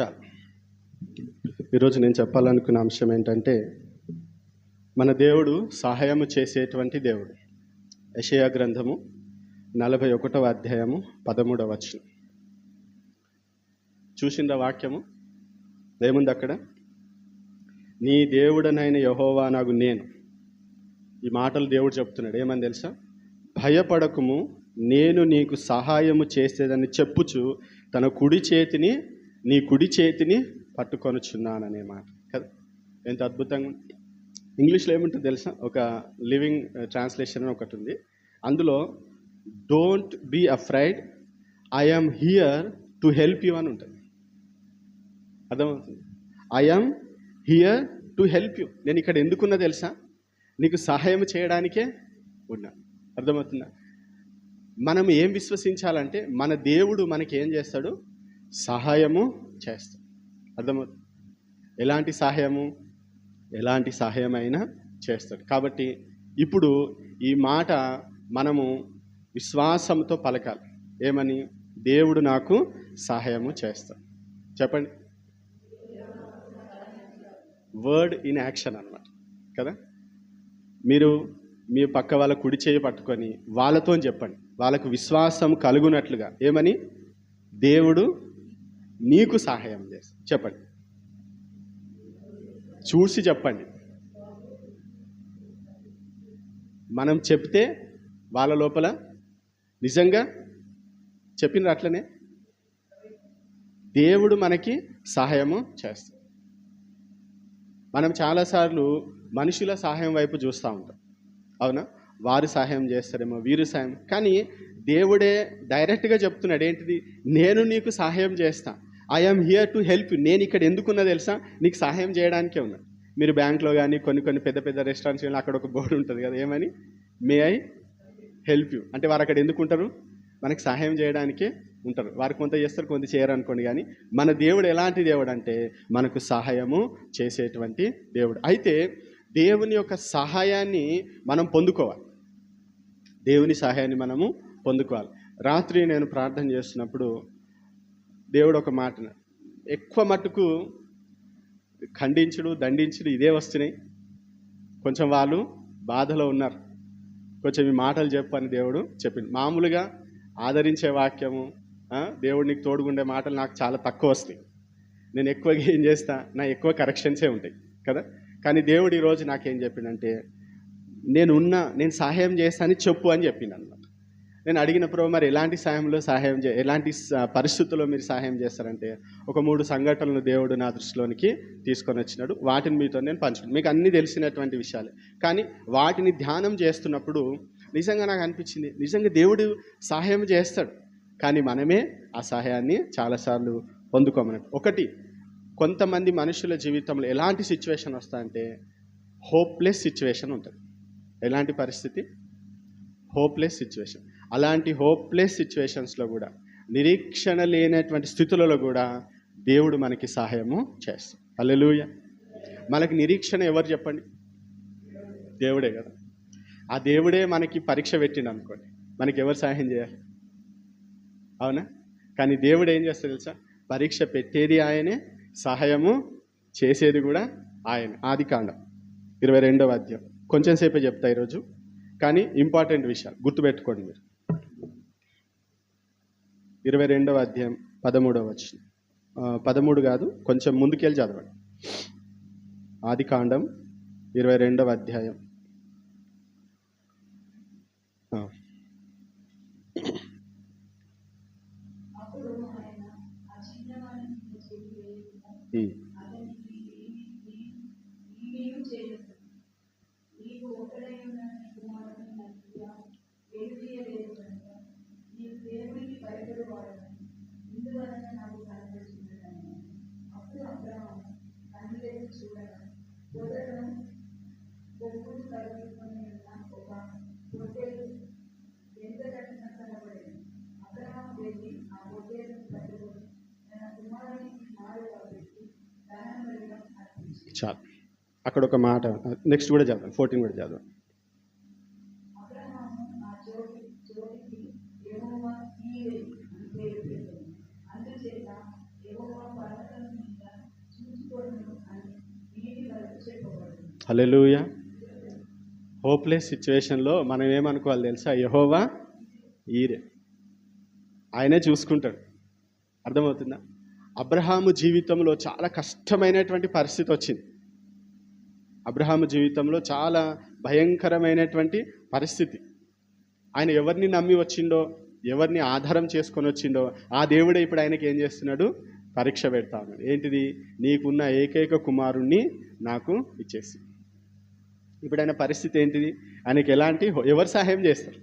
చాలు. ఈరోజు నేను చెప్పాలనుకున్న అంశం ఏంటంటే మన దేవుడు సహాయము చేసేటువంటి దేవుడు. యషయా గ్రంథము నలభై ఒకటవ అధ్యాయము పదమూడవ వచనం. చూసిందా వాక్యము? ఏముంది అక్కడ? నీ దేవుడనైన యహోవా నాకు నేను. ఈ మాటలు దేవుడు చెప్తున్నాడు. ఏమని తెలుసా? భయపడకుము నేను నీకు సహాయము చేసేదని చెప్పుచు తన కుడి చేతిని నీ కుడి చేతిని పట్టుకొనుచున్నాననే మాట. కదా? ఎంత అద్భుతంగా ఇంగ్లీష్లో ఏముంటుంది తెలుసా? ఒక లివింగ్ ట్రాన్స్లేషన్ అని ఒకటి ఉంది. అందులో don't be afraid I'm here to help you అని ఉంటుంది. అర్థమవుతుంది? I here to help you నేను ఇక్కడ ఎందుకున్నా తెలుసా? నీకు సహాయం చేయడానికే ఉన్నా. అర్థమవుతుందా? మనం ఏం విశ్వసించాలంటే మన దేవుడు మనకి ఏం చేస్తాడు? సహాయము చేస్తాం. అర్థమవుతుంది ఎలాంటి సహాయము ఎలాంటి సహాయం అయినా చేస్తాడు కాబట్టి ఇప్పుడు ఈ మాట మనము విశ్వాసంతో పలకాలి. ఏమని? దేవుడు నాకు సహాయము చేస్తాడు. చెప్పండి. వర్డ్ ఇన్ యాక్షన్ అన్నమాట. కదా? మీరు మీ పక్క వాళ్ళ కుడి చేయి పట్టుకొని వాళ్ళతో చెప్పండి. వాళ్ళకు విశ్వాసం కలుగునట్లుగా. ఏమని? దేవుడు నీకు సహాయం చేస్తా. చెప్పండి. చూసి చెప్పండి. మనం చెప్తే వాళ్ళ లోపల నిజంగా చెప్పిన అట్లనే? దేవుడు మనకి సహాయము చేస్తాడు. మనం చాలాసార్లు మనుషుల సహాయం వైపు చూస్తూ ఉంటాం. అవునా? వారు సహాయం చేస్తారేమో వీరు సహాయం. కానీ దేవుడే డైరెక్ట్గా చెప్తున్నాడు ఏంటిది? నేను నీకు సహాయం చేస్తాను I'm here to help you నేను ఇక్కడ ఎందుకున్నా తెలుసా? నీకు సహాయం చేయడానికే ఉన్నా. మీరు బ్యాంక్లో కానీ కొన్ని కొన్ని పెద్ద పెద్ద రెస్టారెంట్స్ కానీ అక్కడ ఒక బోర్డు ఉంటుంది కదా ఏమని? మే ఐ హెల్ప్ యూ అంటే వారు అక్కడ ఎందుకు ఉంటారు? మనకి సహాయం చేయడానికే ఉంటారు. వారు కొంత చేస్తారు కొంత చేయరు అనుకోండి కానీ మన దేవుడు ఎలాంటి దేవుడు అంటే మనకు సహాయము చేసేటువంటి దేవుడు. అయితే దేవుని యొక్క సహాయాన్ని మనం పొందుకోవాలి. దేవుని సహాయాన్ని మనము పొందుకోవాలి. రాత్రి నేను ప్రార్థన చేస్తున్నప్పుడు దేవుడు ఒక మాట ఎక్కువ మట్టుకు ఖండించుడు దండించుడు ఇదే వస్తున్నాయి కొంచెం వాళ్ళు బాధలో ఉన్నారు. కొంచెం ఈ మాటలు చెప్పని దేవుడు చెప్పింది మామూలుగా ఆదరించే వాక్యము ఆ, దేవుడు నీకు తోడుగుండే మాటలు నాకు చాలా తక్కువ వస్తాయి. నేను ఎక్కువగా ఏం చేస్తా? నా ఎక్కువ కరెక్షన్సే ఉంటాయి కదా? కానీ దేవుడు ఈరోజు నాకేం చెప్పిండంటే నేను ఉన్నా నేను సహాయం చేస్తానని చెప్పు అని చెప్పిండు అనమాట నేను అడిగినప్పుడు మరి ఎలాంటి సహాయంలో సహాయం చే ఎలాంటి పరిస్థితుల్లో మీరు సహాయం చేస్తారంటే ఒక మూడు సంఘటనలు దేవుడు నా దృష్టిలోనికి తీసుకొని వచ్చినాడు. వాటిని మీతో నేను పంచుకున్నాను మీకు అన్నీ తెలిసినటువంటి విషయాలు. కానీ వాటిని ధ్యానం చేస్తున్నప్పుడు నిజంగా నాకు అనిపించింది నిజంగా దేవుడు సహాయం చేస్తాడు. కానీ మనమే ఆ సహాయాన్ని చాలాసార్లు పొందుకోమన్నట్టు ఒకటి కొంతమంది మనుషుల జీవితంలో ఎలాంటి సిచ్యువేషన్ వస్తాయంటే హోప్లెస్ సిచ్యువేషన్ ఉంటుంది. ఎలాంటి పరిస్థితి? Hopeless situation. అలాంటి హోప్లెస్ సిచ్యువేషన్స్లో కూడా నిరీక్షణ లేనటువంటి స్థితులలో కూడా దేవుడు మనకి సహాయము చేస్తాడు. అల్లెలుయ మనకి నిరీక్షణ ఎవరు చెప్పండి? దేవుడే కదా. ఆ దేవుడే మనకి పరీక్ష పెట్టిండు అనుకోండి. మనకి ఎవరు సహాయం చేయాలి? అవునా? కానీ దేవుడు ఏం చేస్తాడు తెలుసా? పరీక్ష పెట్టేది ఆయనే సహాయము చేసేది కూడా ఆయన. ఆది కాండం ఇరవై రెండవ అధ్యాయం. కొంచెం సేపే చెప్తా ఈరోజు. కానీ ఇంపార్టెంట్ విషయాలు గుర్తుపెట్టుకోండి మీరు. ఇరవై రెండవ అధ్యాయం పదమూడవ వచ్చిన పదమూడు కాదు కొంచెం ముందుకెళ్ళి చదవండి. ఆది కాండం ఇరవై రెండవ అధ్యాయం. ఆ. అక్కడ ఒక మాట. నెక్స్ట్ కూడా చదవండి ఫోర్టీన్ కూడా చదవండి హలెలుయ హోప్లెస్ సిచ్యువేషన్లో మనం ఏమనుకోవాలి తెలుసా? యహోవా ఈరే. ఆయనే చూసుకుంటాడు. అర్థమవుతుందా? అబ్రహాము జీవితంలో చాలా కష్టమైనటువంటి పరిస్థితి వచ్చింది అబ్రహాము జీవితంలో చాలా భయంకరమైనటువంటి పరిస్థితి. ఆయన ఎవరిని నమ్మి వచ్చిండో ఎవరిని ఆధారం చేసుకొని వచ్చిండో ఆ దేవుడే ఇప్పుడు ఆయనకి ఏం చేస్తున్నాడు? పరీక్ష పెడతా ఉన్నాడు. ఏంటిది? నీకున్న ఏకైక కుమారుణ్ణి నాకు ఇచ్చేసి. ఇప్పుడు ఆయన పరిస్థితి ఏంటిది? ఆయనకి ఎలాంటి ఎవరు సహాయం చేస్తారు?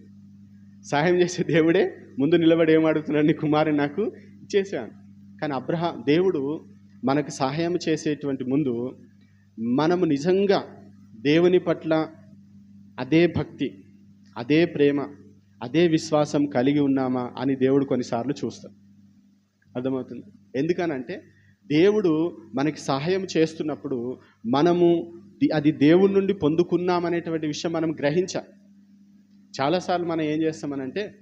సహాయం చేసే దేవుడే ముందు నిలబడి ఏమడుగుతున్నాడు నీ కుమారుని నాకు ఇచ్చేసాను. కానీ అబ్రహా దేవుడు మనకు సహాయం చేసేటువంటి ముందు మనము నిజంగా దేవుని పట్ల అదే భక్తి అదే ప్రేమ అదే విశ్వాసం కలిగి ఉన్నామా అని దేవుడు కొన్నిసార్లు చూస్తాం అర్థమవుతుంది? ఎందుకనంటే దేవుడు మనకి సహాయం చేస్తున్నప్పుడు మనము అది దేవుడి నుండి పొందుకున్నామనేటువంటి విషయం మనం గ్రహించాలి. చాలాసార్లు మనం ఏం చేస్తామనంటే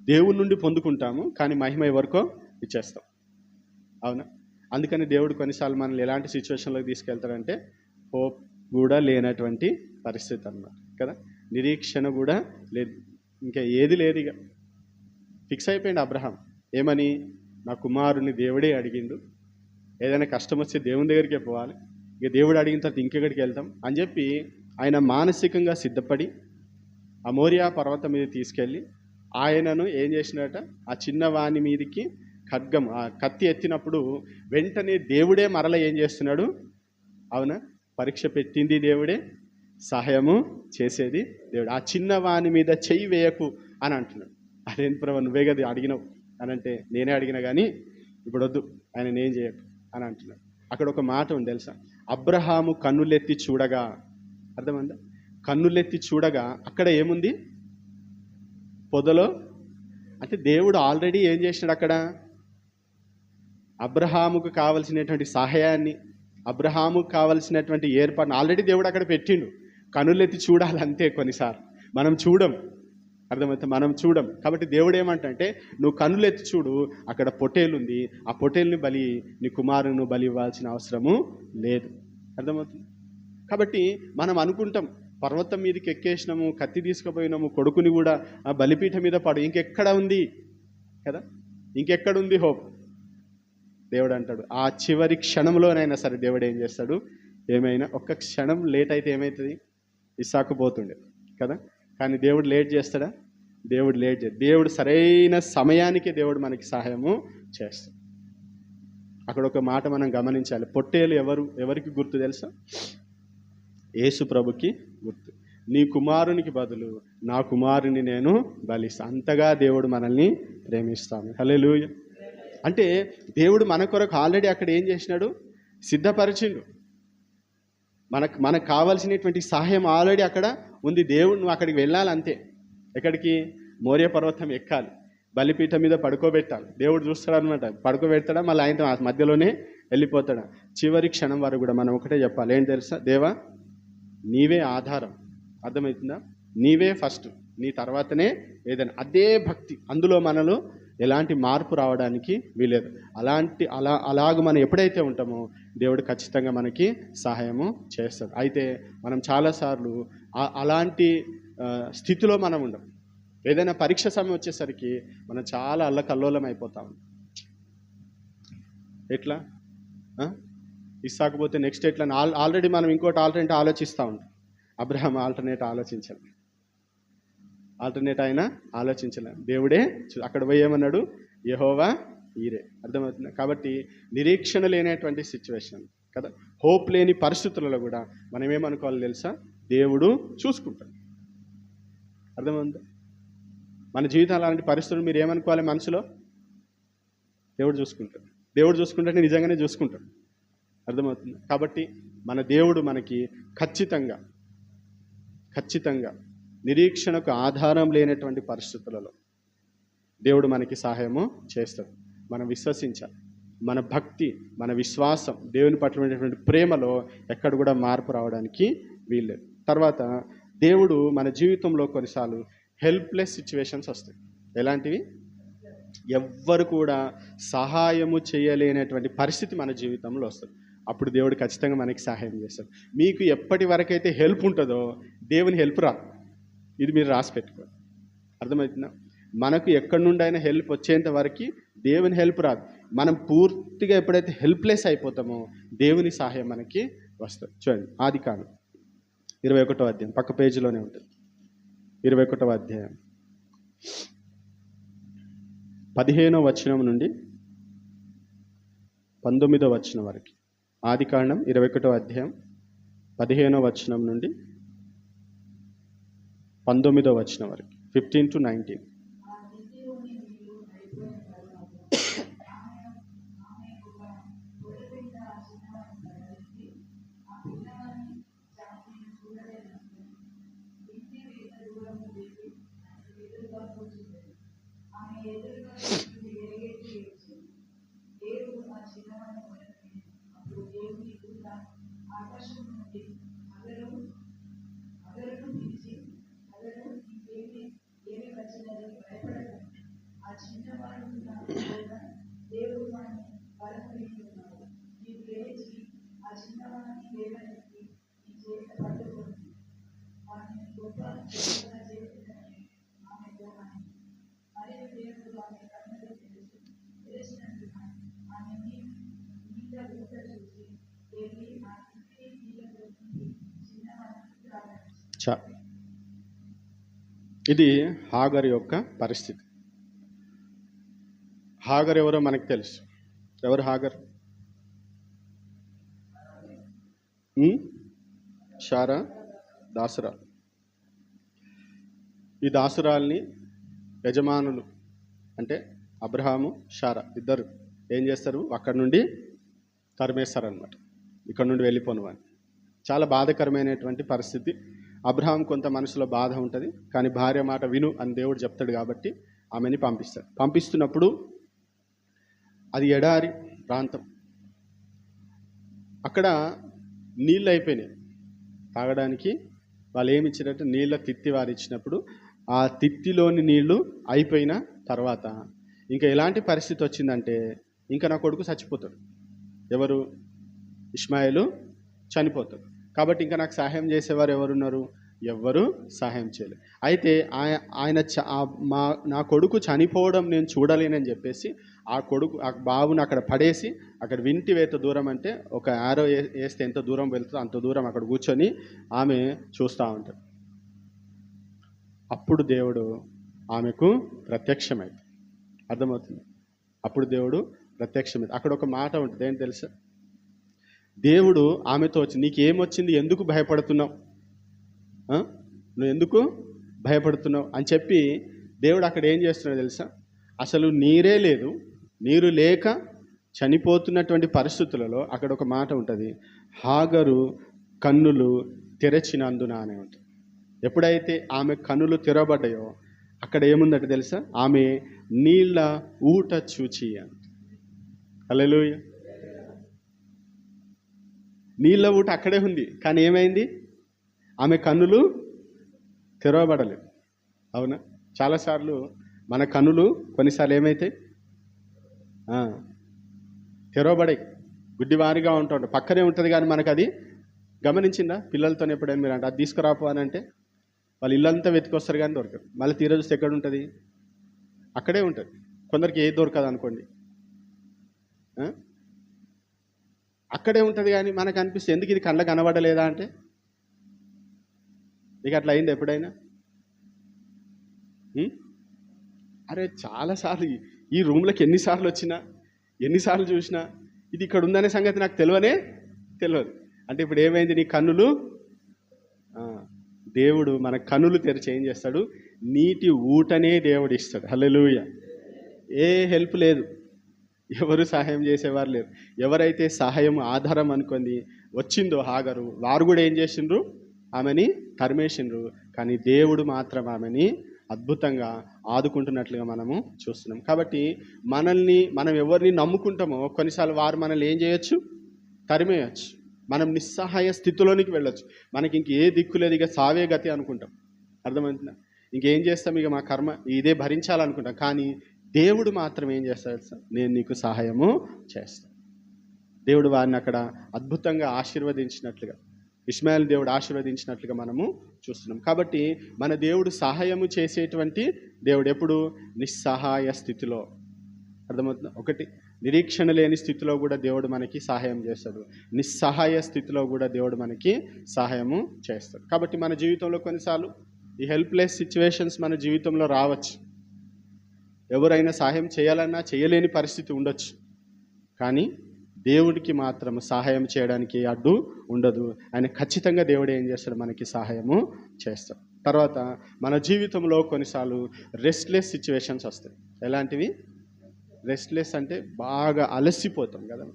దేవుడి నుండి పొందుకుంటాము కానీ మహిమ ఎవరికో ఇచ్చేస్తాం. అవునా? అందుకని దేవుడు కొన్నిసార్లు మనల్ని ఎలాంటి సిచ్యువేషన్లోకి తీసుకెళ్తాడంటే హోప్ కూడా లేనటువంటి పరిస్థితి అన్నమాట కదా? నిరీక్షణ కూడా లేదు. ఇంకా ఏది లేదు ఇక. ఫిక్స్ అయిపోయింది అబ్రహాం. ఏమని? నా కుమారుని దేవుడే అడిగిండు. ఏదైనా కష్టం వస్తే దేవుని దగ్గరికే పోవాలి. ఇక దేవుడు అడిగిన తర్వాత ఇంకెక్కడికి వెళ్తాం? అని చెప్పి ఆయన మానసికంగా సిద్ధపడి ఆ పర్వతం మీద తీసుకెళ్ళి ఆయనను ఏం చేసినట ఆ చిన్నవాణి మీదకి ఖడ్గం ఆ కత్తి ఎత్తినప్పుడు వెంటనే దేవుడే మరల ఏం చేస్తున్నాడు? అవునా? పరీక్ష పెట్టింది దేవుడే సహాయము చేసేది దేవుడు. ఆ చిన్న వాని మీద చెయ్యి వేయకు అని అంటున్నాడు. అదేం ప్రభు నువ్వే కదా అడిగినావు? అని అంటే నేనే అడిగినా కానీ ఇప్పుడు వద్దు ఆయన నేను చేయకు అని అంటున్నాడు. అక్కడ ఒక మాట ఉంది తెలుసా? అబ్రహాము కన్నులెత్తి చూడగా అర్థమైందా? కన్నులెత్తి చూడగా అక్కడ ఏముంది? పొదలో? అంటే దేవుడు ఆల్రెడీ ఏం చేసినాడు అక్కడ? అబ్రహాముకు కావలసినటువంటి సహాయాన్ని అబ్రహాముకు కావలసినటువంటి ఏర్పాటును ఆల్రెడీ దేవుడు అక్కడ పెట్టిండు. కనులెత్తి చూడాలి అంతే కొన్నిసార్లు. మనం చూడం. అర్థమవుతుంది మనం చూడం. కాబట్టి దేవుడు ఏమంటే నువ్వు కన్నులెత్తి చూడు అక్కడ పొటేలు ఉంది ఆ పొటేల్ని బలి నీ కుమారును బలి ఇవ్వాల్సిన అవసరము లేదు. అర్థమవుతుంది? కాబట్టి మనం అనుకుంటాం పర్వతం మీదకి ఎక్కేసినాము కత్తి తీసుకుపోయినాము కొడుకుని కూడా ఆ బలిపీఠ మీద పాడు. ఇంకెక్కడ ఉంది? కదా? ఇంకెక్కడ ఉంది హోప్? దేవుడు అంటాడు ఆ చివరి క్షణంలోనైనా సరే దేవుడు ఏం చేస్తాడు? ఏమైనా ఒక్క క్షణం లేట్ అయితే ఏమవుతుంది ఇసాకుపోతుండే కదా? కానీ దేవుడు లేట్ చేస్తాడా? దేవుడు లేట్ చే దేవుడు సరైన సమయానికి దేవుడు మనకి సహాయము చేస్తాడు. అక్కడ ఒక మాట మనం గమనించాలి. పొట్టేలు ఎవరు ఎవరికి గుర్తు తెలుసా? యేసు ప్రభుకి గుర్తు. నీ కుమారునికి బదులు నా కుమారుని నేను బలిస్తా. అంతగా దేవుడు మనల్ని ప్రేమిస్తాను హల్లెలూయా. అంటే దేవుడు మన కొరకు ఆల్రెడీ అక్కడ ఏం చేసినాడు? సిద్ధపరిచిండు. మనకు మనకు కావాల్సినటువంటి సహాయం ఆల్రెడీ అక్కడ ఉంది. దేవుడు నువ్వు అక్కడికి వెళ్ళాలి అంతే. ఎక్కడికి? మోర్య పర్వతం ఎక్కాలి. బలిపీఠం మీద పడుకోబెట్టాలి. దేవుడు చూస్తాడు అనమాట పడుకోబెడతాడా? మళ్ళీ ఆయనతో ఆ మధ్యలోనే వెళ్ళిపోతాడా? చివరి క్షణం వరకు కూడా మనం ఒకటే చెప్పాలి. ఏం తెలుసా? దేవా నీవే ఆధారం. అర్థమవుతుందా? నీవే ఫస్ట్. నీ తర్వాతనే ఏదైనా. అదే భక్తి. అందులో మనలో ఎలాంటి మార్పు రావడానికి వీలేదు అలాంటి అలా అలాగ మనం ఎప్పుడైతే ఉంటామో దేవుడు ఖచ్చితంగా మనకి సహాయము చేస్తాడు. అయితే మనం చాలాసార్లు అలాంటి స్థితిలో మనం ఉండం. ఏదైనా పరీక్ష సమయం వచ్చేసరికి మనం చాలా అల్లకల్లోలం అయిపోతాం. ఎట్లా? ఇస్తాకపోతే నెక్స్ట్ ఎట్లా? ఆల్ ఆల్రెడీ మనం ఇంకోటి ఆల్టర్నేట్ ఆలోచిస్తూ ఉంటాం. అబ్రహం ఆల్టర్నేట్ ఆలోచించాలి ఆల్టర్నేట్ ఆయన ఆలోచించలే. దేవుడే అక్కడ పోయి ఏమన్నాడు? యహోవా ఈరే. అర్థమవుతుంది? కాబట్టి నిరీక్షణ లేనటువంటి సిచ్యువేషన్ కదా. హోప్ లేని పరిస్థితులలో కూడా మనం ఏమనుకోవాలి తెలుసా? దేవుడు చూసుకుంటాడు. అర్థమైందా మన జీవితాలు అలాంటి పరిస్థితులు మీరు ఏమనుకోవాలి మనసులో? దేవుడు చూసుకుంటాడు. దేవుడు చూసుకుంటే నిజంగానే చూసుకుంటాడు. అర్థమవుతుంది? కాబట్టి మన దేవుడు మనకి ఖచ్చితంగా ఖచ్చితంగా నిరీక్షణకు ఆధారం లేనటువంటి పరిస్థితులలో దేవుడు మనకి సహాయము చేస్తాడు. మనం విశ్వసించాలి. మన భక్తి మన విశ్వాసం దేవుని పట్ల ప్రేమలో ఎక్కడ కూడా మార్పు రావడానికి వీల్లేదు. తర్వాత దేవుడు మన జీవితంలో కొన్నిసార్లు హెల్ప్లెస్ సిచ్యువేషన్స్ వస్తాయి. ఎలాంటివి? ఎవ్వరు కూడా సహాయము చేయలేనటువంటి పరిస్థితి మన జీవితంలో వస్తుంది. అప్పుడు దేవుడు ఖచ్చితంగా మనకి సహాయం చేస్తాడు. మీకు ఎప్పటి వరకైతే హెల్ప్ ఉంటుందో దేవుని హెల్ప్ రాదు. ఇది మీరు రాసి పెట్టుకోండి. అర్థమవుతుందా? మనకు ఎక్కడి నుండి అయినా హెల్ప్ వచ్చేంత వరకు దేవుని హెల్ప్ రాదు. మనం పూర్తిగా ఎప్పుడైతే హెల్ప్లెస్ అయిపోతామో దేవుని సహాయం మనకి వస్తుంది. చూడండి ఆది కాను ఇరవై ఒకటో అధ్యాయం. పక్క పేజీలోనే ఉంటుంది. ఇరవై ఒకటో అధ్యాయం. పదిహేనో వచనం నుండి పంతొమ్మిదో వచనం వరకు. ఆది కాండం ఇరవై ఒకటో అధ్యాయం పదిహేనో వచనం నుండి పంతొమ్మిదో వచ్చిన వరకు ఫిఫ్టీన్ టు నైన్టీన్ చా ఇది హాగర్ యొక్క పరిస్థితి. హాగర్ ఎవరో మనకు తెలుసు. ఎవరు హాగర్? షారా దాసురాలు. ఈ దాసురాల్ని యజమానులు అంటే అబ్రహాము షారా ఇద్దరు ఏం చేస్తారు? అక్కడి నుండి తరిమేస్తారనమాట ఇక్కడ నుండి వెళ్ళిపోను అని చాలా బాధకరమైనటువంటి పరిస్థితి. అబ్రహాం కొంత మనసులో బాధ ఉంటుంది కానీ భార్య మాట విను అని దేవుడు చెప్తాడు కాబట్టి ఆమెని పంపిస్తాడు. పంపిస్తున్నప్పుడు అది ఎడారి ప్రాంతం. అక్కడ నీళ్ళు అయిపోయినాయి. తాగడానికి వాళ్ళు ఏమి ఇచ్చినట్టు నీళ్ళ తిత్తి వారు ఇచ్చినప్పుడు ఆ తిత్తిలోని నీళ్ళు అయిపోయిన తర్వాత ఇంకా ఎలాంటి పరిస్థితి వచ్చిందంటే ఇంకా నా కొడుకు చచ్చిపోతాడు. ఎవరు? ఇస్మాయిలు చనిపోతాడు. కాబట్టి ఇంకా నాకు సహాయం చేసేవారు ఎవరున్నారు? ఎవ్వరు సహాయం చేయలేదు అయితే ఆయన చ- మా నా కొడుకు చనిపోవడం నేను చూడలేనని చెప్పేసి ఆ కొడుకు ఆ బాబుని అక్కడ పడేసి అక్కడ వింటి వేత దూరం అంటే ఒక యారో వేస్తే ఎంత దూరం వెళ్తుందో అంత దూరం అక్కడ కూర్చొని ఆమె చూస్తూ ఉంటాడు అప్పుడు దేవుడు ఆమెకు ప్రత్యక్షమైంది. అర్థమవుతుంది? అప్పుడు దేవుడు ప్రత్యక్షమైంది. అక్కడ ఒక మాట ఉంటుంది. ఏం తెలుసా? దేవుడు ఆమెతో వచ్చి నీకేమొచ్చింది? ఎందుకు భయపడుతున్నావు? నువ్వు ఎందుకు భయపడుతున్నావు? అని చెప్పి దేవుడు అక్కడ ఏం చేస్తున్నాడు తెలుసా? అసలు నీరే లేదు. నీరు లేక చనిపోతున్నటువంటి పరిస్థితులలో అక్కడ ఒక మాట ఉంటుంది. హాగరు కన్నులు తెరచినందున అనే ఉంటుంది. ఎప్పుడైతే ఆమె కన్నులు తెరవబడ్డాయో అక్కడ ఏముందంటే తెలుసా? ఆమె నీళ్ళ ఊట చూచి అంట హల్లెలూయా. నీళ్ళ ఊట అక్కడే ఉంది. కానీ ఏమైంది? ఆమె కన్నులు తెరవబడలేదు. అవునా? చాలాసార్లు మన కన్నులు కొన్నిసార్లు ఏమైతాయి తెరవబడే గుడ్డివారిగా ఉంటాడు. పక్కనే ఉంటుంది కానీ మనకు అది గమనించిందా? పిల్లలతో ఎప్పుడైనా మీరు అంటే అది తీసుకురాపో అని అంటే వాళ్ళు ఇల్లంతా వెతికొస్తారు కానీ దొరకదు. మళ్ళీ తీర చూస్తే ఎక్కడ ఉంటుంది? అక్కడే ఉంటుంది. కొందరికి ఏది దొరకదు అనుకోండి అక్కడే ఉంటుంది కానీ మనకు అనిపిస్తే ఎందుకు ఇది కళ్ళ కనబడలేదా అంటే? నీకు అట్లా అయింది ఎప్పుడైనా? అరే చాలాసార్లు ఈ- ఈ రూమ్లోకి ఎన్నిసార్లు వచ్చినా ఎన్నిసార్లు చూసినా ఇది ఇక్కడ ఉందనే సంగతి నాకు తెలియనే తెలియదు. అంటే ఇప్పుడు ఏమైంది నీ కన్నులు? దేవుడు మన కన్నులు తెరిచి ఏం చేస్తాడు? నీటి ఊటనే దేవుడు ఇస్తాడు హల్లెలూయ. ఏ హెల్ప్ లేదు. ఎవరు సహాయం చేసేవారు లేరు. ఎవరైతే సహాయం ఆధారం అనుకొని వచ్చిందో హాగరు వారు కూడా ఏం చేసిండ్రు? ఆమెని తరిమేసిండ్రు. కానీ దేవుడు మాత్రం ఆమెని అద్భుతంగా ఆదుకుంటున్నట్లుగా మనము చూస్తున్నాం. కాబట్టి మనల్ని మనం ఎవరిని నమ్ముకుంటామో కొన్నిసార్లు వారు మనల్ని ఏం చేయొచ్చు? తరిమేయచ్చు. మనం నిస్సహాయ స్థితిలోనికి వెళ్ళొచ్చు. మనకి ఇంక ఏ దిక్కు లేదు ఇక సావే గతి అనుకుంటాం. అర్థమవుతుందా? ఇంకేం చేస్తాం? ఇక మా కర్మ ఇదే భరించాలనుకుంటాం. కానీ దేవుడు మాత్రం ఏం చేస్తాడు సార్ నేను నీకు సహాయము చేస్తాను దేవుడు వారిని అక్కడ అద్భుతంగా ఆశీర్వదించినట్లుగా ఇస్మాయిల్ దేవుడు ఆశీర్వదించినట్లుగా మనము చూస్తున్నాం. కాబట్టి మన దేవుడు సహాయము చేసేటువంటి దేవుడు ఎప్పుడు? నిస్సహాయ స్థితిలో. అర్థమవుతుంది? ఒకటి నిరీక్షణ లేని స్థితిలో కూడా దేవుడు మనకి సహాయం చేస్తాడు. నిస్సహాయ స్థితిలో కూడా దేవుడు మనకి సహాయము చేస్తాడు. కాబట్టి మన జీవితంలో కొన్నిసార్లు ఈ హెల్ప్లెస్ సిచ్యువేషన్స్ మన జీవితంలో రావచ్చు. ఎవరైనా సహాయం చేయాలన్నా చేయలేని పరిస్థితి ఉండొచ్చు. కానీ దేవుడికి మాత్రం సహాయం చేయడానికి అడ్డు ఉండదు. ఆయన ఖచ్చితంగా దేవుడు ఏం చేస్తాడు? మనకి సహాయము చేస్తాడు. తర్వాత మన జీవితంలో కొన్నిసార్లు రెస్ట్లెస్ సిచ్యువేషన్స్ వస్తాయి. ఎలాంటివి? రెస్ట్లెస్ అంటే బాగా అలసిపోతాం కదా.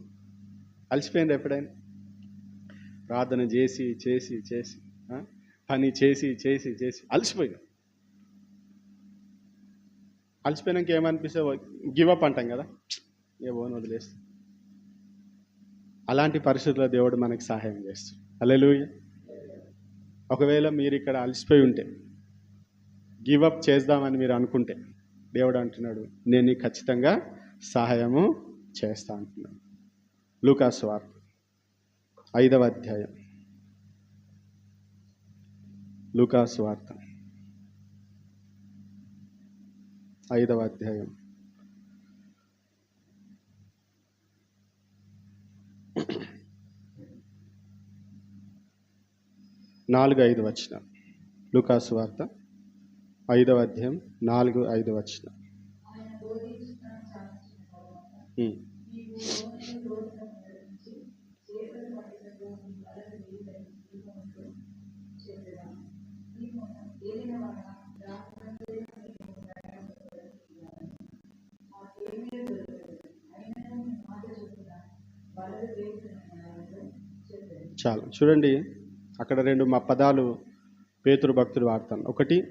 అలసిపోయింది ఎప్పుడైనా? ప్రార్థన చేసి చేసి చేసి పని చేసి చేసి చేసి అలసిపోయినా. అలసిపోయినాక ఏమనిపిస్తే గివప్ అంటాం కదా? ఏ ఏవో వదిలేసి. అలాంటి పరిస్థితుల్లో దేవుడు మనకి సహాయం చేస్తాడు. అల్లెలుయ ఒకవేళ మీరు ఇక్కడ అలసిపోయి ఉంటే గివప్ చేద్దామని మీరు అనుకుంటే దేవుడు అంటున్నాడు నేను నీకు ఖచ్చితంగా సహాయము చేస్తా అంటున్నాడు. లూకాస్ వార్త ఐదవ అధ్యాయం. లూకాస్ వార్త. ఐదవ అధ్యాయం. నాలుగు ఐదు వచ్చిన లూకాసు వార్త ఐదవ అధ్యాయం నాలుగు ఐదు వచ్చిన చాలు చూడండి అక్కడ రెండు మా పదాలు పేతురు భక్తులు వాడతాను ఒకటి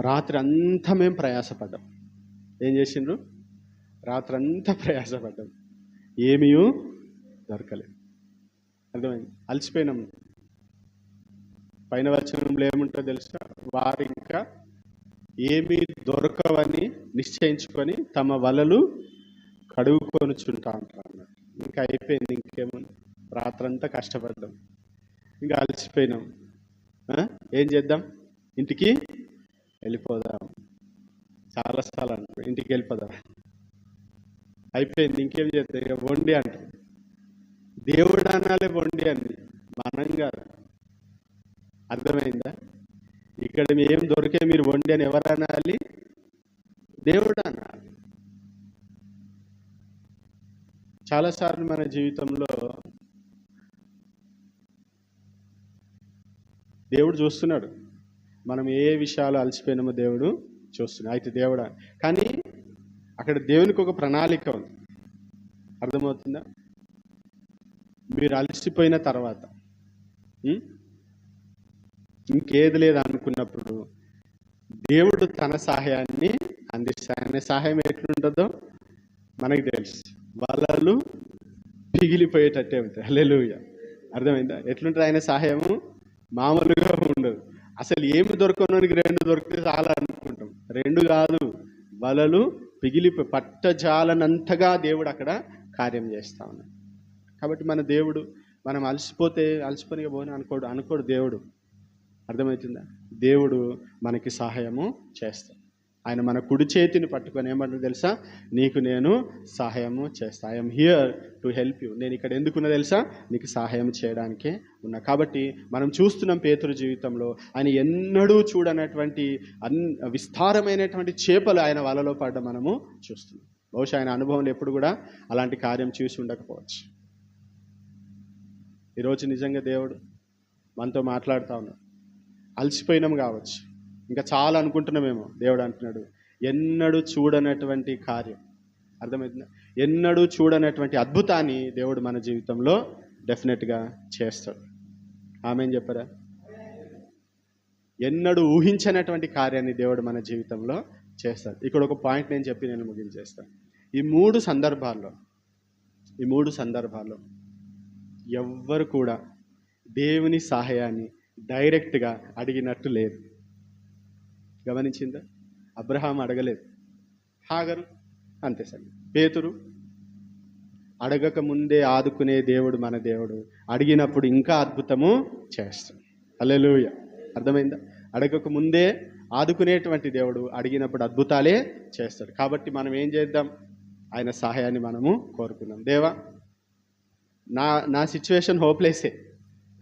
రాత్రి అంతా మేము ప్రయాసపడ్డాం. ఏం చేసిండ్రు? రాత్రి అంతా ప్రయాసపడ్డాం. ఏమీ దొరకలేదు. అర్థమైంది? అలసిపోయినాం. పైన వచనంలో ఏముంటో తెలుసా? వారు ఇంకా ఏమీ దొరకవని నిశ్చయించుకొని తమ వలలు కడుగుకొనుచుంటా అంటారు అన్నట్టు ఇంకా అయిపోయింది ఇంకేముంది? రాత్రంతా కష్టపడ్డాం. ఇంకా అలసిపోయినాం. ఆ? ఏం చేద్దాం? ఇంటికి వెళ్ళిపోదాం. చాలాసార్లు అంటారు ఇంటికి వెళ్ళిపోదాం. అయిపోయింది ఇంకేం చేద్దాం? ఇక వండి అంటాం. దేవుడు అనాలే వండి అని మనం కాదు. అర్థమైందా? ఇక్కడ మీ ఏం దొరికే మీరు వండి అని ఎవరు అనాలి? దేవుడు అనాలి. చాలాసార్లు మన జీవితంలో దేవుడు చూస్తున్నాడు. మనం ఏ విషయాలు అలసిపోయినామో దేవుడు చూస్తున్నాడు. అయితే దేవుడా? కానీ అక్కడ దేవునికి ఒక ప్రణాళిక ఉంది. అర్థమవుతుందా? మీరు అలసిపోయిన తర్వాత ఇంకేది లేదు అనుకున్నప్పుడు దేవుడు తన సహాయాన్ని అందిస్తాడు ఆయన సహాయం ఎట్లుంటుందో మనకి తెలుసు. వాళ్ళు పిగిలిపోయేటట్టే ఉంటాయి. హల్లెలూయ. అర్థమైందా? ఎట్లుంటుంది ఆయన సహాయము? మామూలుగా ఉండదు. అసలు ఏమి దొరకనోనికి రెండు దొరికితే చాలా అనుకుంటాం. రెండు కాదు వలలు పిగిలి పట్టజాలనంతగా దేవుడు అక్కడ కార్యం చేస్తా ఉన్నాడు. కాబట్టి మన దేవుడు మనం అలసిపోతే అలసిపోనిగా పోని అనుకోడు అనుకోడు దేవుడు. అర్థమవుతుందా? దేవుడు మనకి సహాయము చేస్తాడు. ఆయన మన కుడి చేతిని పట్టుకొని ఏమంటారు తెలుసా? నీకు నేను సహాయము చేస్తా. I'm here to help you నేను ఇక్కడ ఎందుకున్నా తెలుసా? నీకు సహాయం చేయడానికే ఉన్నా. కాబట్టి మనం చూస్తున్నాం పేతురు జీవితంలో ఆయన ఎన్నడూ చూడనటువంటి అన్ విస్తారమైనటువంటి చేపలు ఆయన వలలో పడ్డ మనము చూస్తున్నాం. బహుశా ఆయన అనుభవంలో ఎప్పుడు కూడా అలాంటి కార్యం చూసి ఉండకపోవచ్చు. ఈరోజు నిజంగా దేవుడు మనతో మాట్లాడుతూ ఉన్నాడు. అలసిపోయినాం కావచ్చు. ఇంకా చాలా అనుకుంటున్నామేమో దేవుడు అంటున్నాడు ఎన్నడూ చూడనటువంటి కార్యం. అర్థమవుతుందా ఎన్నడూ చూడనటువంటి అద్భుతాన్ని దేవుడు మన జీవితంలో డెఫినెట్గా చేస్తాడు. ఆమె చెప్పరా? ఎన్నడూ ఊహించనటువంటి కార్యాన్ని దేవుడు మన జీవితంలో చేస్తాడు. ఇక్కడ ఒక పాయింట్ నేను చెప్పి నేను ముగించేస్తాను. ఈ మూడు సందర్భాల్లో ఈ మూడు సందర్భాల్లో ఎవ్వరు కూడా దేవుని సహాయాన్ని డైరెక్ట్గా అడిగినట్టు లేదు. గమనించిందా? అబ్రహాం అడగలేదు. హాగరు? అంతే సరే పేతురు? అడగక ముందే ఆదుకునే దేవుడు మన దేవుడు. అడిగినప్పుడు ఇంకా అద్భుతము చేస్తాడు. అల్లెలుయ అర్థమైందా? అడగక ముందే ఆదుకునేటువంటి దేవుడు అడిగినప్పుడు అద్భుతాలే చేస్తాడు. కాబట్టి మనం ఏం చేద్దాం? ఆయన సహాయాన్ని మనము కోరుకుందాం. దేవా నా నా సిచ్యువేషన్ హోప్లెస్సే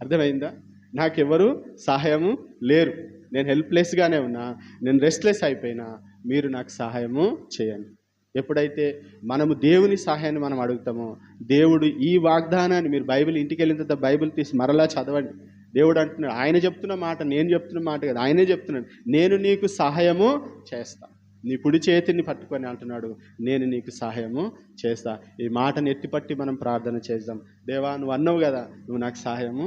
అర్థమైందా? నాకెవరు సహాయము లేరు. నేను హెల్ప్లెస్గానే ఉన్నా నేను రెస్ట్లెస్ అయిపోయినా మీరు నాకు సహాయము చేయండి. ఎప్పుడైతే మనము దేవుని సహాయాన్ని మనం అడుగుతామో దేవుడు ఈ వాగ్దానాన్ని మీరు బైబిల్ ఇంటికి వెళ్ళిన తర్వాత బైబిల్ తీసి మరలా చదవండి. దేవుడు అంటున్నాడు ఆయన చెప్తున్న మాట నేను చెప్తున్న మాట కదా ఆయనే చెప్తున్నాడు నేను నీకు సహాయము చేస్తా. నీ కుడి చేతిని పట్టుకొని అంటున్నాడు నేను నీకు సహాయము చేస్తా. ఈ మాటను ఎత్తిపట్టి మనం ప్రార్థన చేద్దాం. దేవా నువ్వు అన్నావు కదా నువ్వు నాకు సహాయము